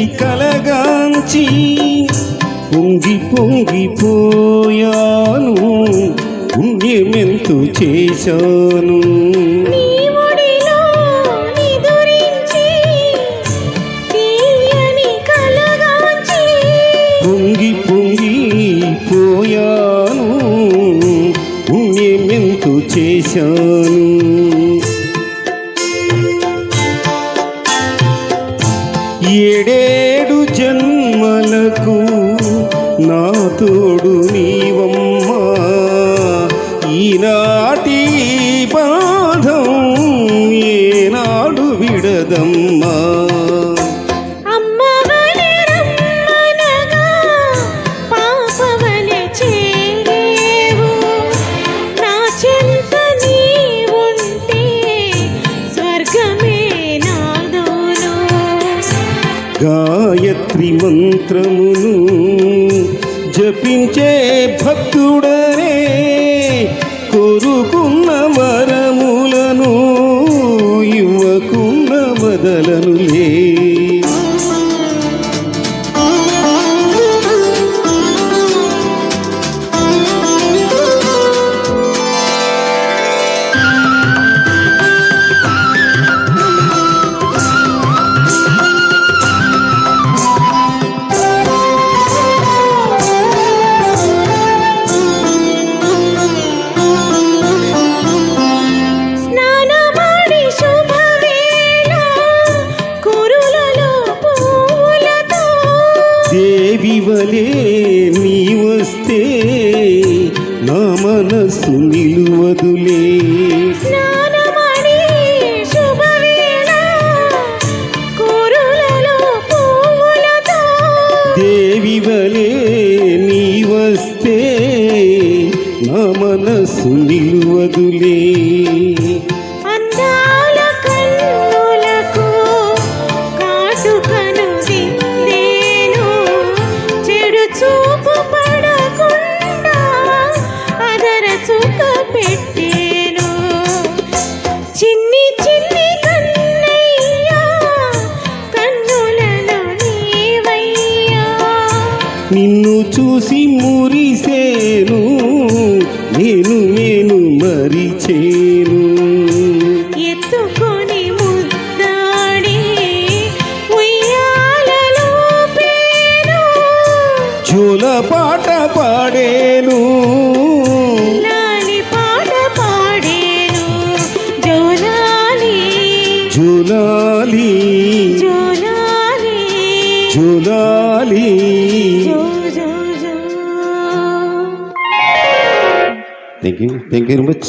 ఆదరించి పొంగి పొంగిపోయాను పుణ్యమెంతు చేశాను. కలగాంచి పొంగి పొంగి పోయాను. పుణ్యమెంతు చేశాను. ఏడేడు నా తోడు నీవమ్మా. ఈనాటి బాధం ఏనాడు విడదమ్మా. గాయత్రి మంత్రమును జపించే భక్తుడనే వలే నీ వస్తే నా మనస్సు నిలువదులే దేవి వలే నీ వస్తే నా మనస్సు నిలువదులే. నిన్ను చూసి మురిసేను నేను నేను మరిచేను. ఎత్తుకొని ముద్దాడి ఉయ్యాలలో పేను. పాట పాడేను. জুলালি Thank you. Thank you very much.